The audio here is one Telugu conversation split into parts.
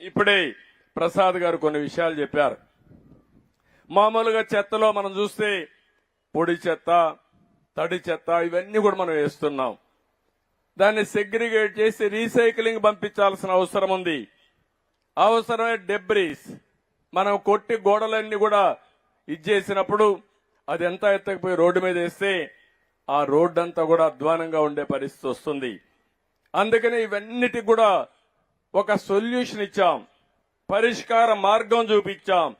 ఇప్పుడే ప్రసాద్ గారు కొన్ని విషయాలు చెప్పారు. మామూలుగా చెత్తలో మనం చూస్తే పొడి చెత్త తడి చెత్త ఇవన్నీ కూడా మనం వేస్తున్నాం. దాన్ని సెగ్రిగేట్ చేసి రీసైక్లింగ్ పంపించాల్సిన అవసరం ఉంది. అవసరమే డెబ్రీస్ మనం కొట్టి గోడలన్నీ కూడా ఇచ్చేసినప్పుడు అది ఎంత ఎత్తకపోయి రోడ్డు మీద వేస్తే ఆ రోడ్డు అంతా కూడా అధ్వానంగా ఉండే పరిస్థితి వస్తుంది. అందుకని ఇవన్నిటికి కూడా ఒక సొల్యూషన్ ఇచ్చాం. పరిష్కార మార్గం చూపించాం.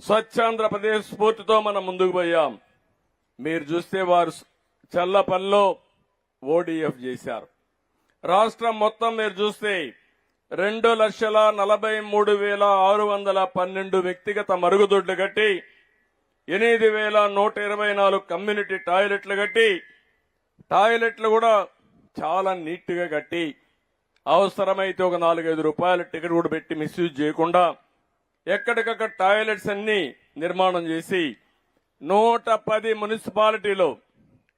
స్వచ్ఛాంధ్రప్రదేశ్ స్ఫూర్తితో మనం ముందుకు పోయాం. మీరు చూస్తే వారు చల్లపల్లో ఓడిఎఫ్ చేశారు. రాష్ట్రం మొత్తం మీరు చూస్తే రెండు లక్షల నలభై మూడు వేల ఆరు వందల పన్నెండు వ్యక్తిగత మరుగుదొడ్లు కట్టి ఎనిమిది వేల నూట ఇరవై నాలుగు కమ్యూనిటీ టాయిలెట్లు కట్టి టాయిలెట్లు కూడా చాలా నీట్గా కట్టి అవసరమైతే ఒక నాలుగైదు రూపాయల టికెట్ కూడా పెట్టి మిస్యూజ్ చేయకుండా ఎక్కడికక్కడ టాయిలెట్స్ అన్ని నిర్మాణం చేసి నూట పది మున్సిపాలిటీలో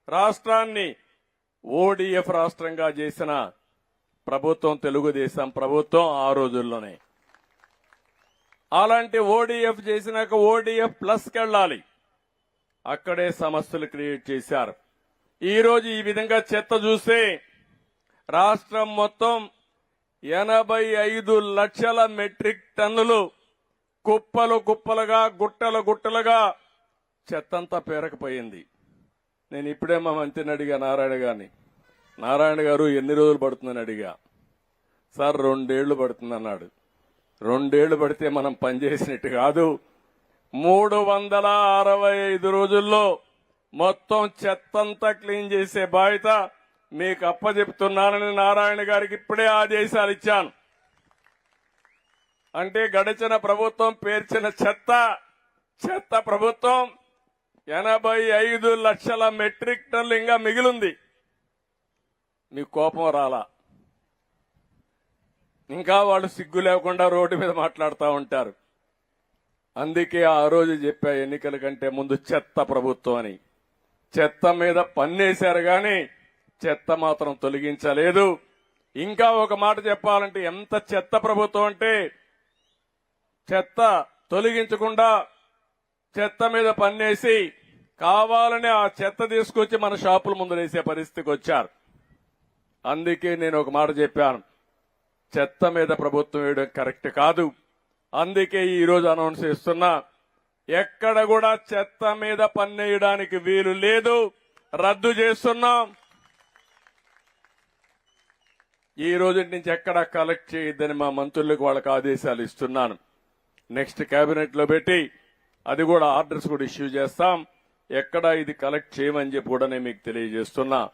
రాష్ట్రాన్ని ఓడిఎఫ్ రాష్ట్రంగా చేసిన ప్రభుత్వం తెలుగుదేశం ప్రభుత్వం ఆ రోజుల్లోనే. అలాంటి ఓడిఎఫ్ చేసినాక ఓడిఎఫ్ ప్లస్కి వెళ్ళాలి. అక్కడే సమస్యలు క్రియేట్ చేశారు. ఈరోజు ఈ విధంగా చెత్త చూస్తే రాష్ట్రం మొత్తం ఎనభై ఐదు లక్షల మెట్రిక్ టన్నులు కుప్పలు కుప్పలుగా గుట్టలు గుట్టలుగా చెత్తంతా పేరకపోయింది. నేను ఇప్పుడే మా మంత్రిని అడిగా నారాయణ గారిని. నారాయణ గారు ఎన్ని రోజులు పడుతుందని అడిగా. సార్ రెండేళ్ళు పడుతుందన్నాడు. రెండేళ్ళు పడితే మనం పనిచేసినట్టు కాదు. మూడు వందల అరవై ఐదు రోజుల్లో మొత్తం చెత్తంతా క్లీన్ చేసే బాధ్యత మీకు అప్పజెప్తున్నానని నారాయణ గారికి ఇప్పుడే ఆదేశాలు ఇచ్చాను. అంటే గడిచిన ప్రభుత్వం పేర్చిన చెత్త చెత్త ప్రభుత్వం ఎనభై ఐదు లక్షల మెట్రిక్ టన్లు ఇంకా మిగిలింది. మీకు కోపం రాలా? ఇంకా వాళ్ళు సిగ్గు లేకుండా రోడ్డు మీద మాట్లాడుతూ ఉంటారు. అందుకే ఆ రోజు చెప్పా ఎన్నికల కంటే ముందు చెత్త ప్రభుత్వం అని. చెత్త మీద పన్నేశారు కానీ చెత్త మాత్రం తొలగించలేదు. ఇంకా ఒక మాట చెప్పాలంటే ఎంత చెత్త ప్రభుత్వం అంటే చెత్త తొలగించకుండా చెత్త మీద పన్నేసి కావాలని ఆ చెత్త తీసుకొచ్చి మన షాపుల ముందు వేసే పరిస్థితికి వచ్చారు. అందుకే నేను ఒక మాట చెప్పాను. చెత్త మీద ప్రభుత్వం వేయడం కరెక్ట్ కాదు. అందుకే ఈరోజు అనౌన్స్ చేస్తున్నా ఎక్కడ కూడా చెత్త మీద పన్నేయడానికి వీలు లేదు. రద్దు చేస్తున్నాం. ఈ రోజు నుంచి ఎక్కడ కలెక్ట్ చేయొద్దని మా మంత్రులకు వాళ్ళకి ఆదేశాలు ఇస్తున్నాను. నెక్స్ట్ కేబినెట్లో పెట్టి అది కూడా ఆర్డర్స్ కూడా ఇష్యూ చేస్తాం. ఎక్కడ ఇది కలెక్ట్ చేయమని చెప్పి కూడా నేను మీకు తెలియజేస్తున్నా.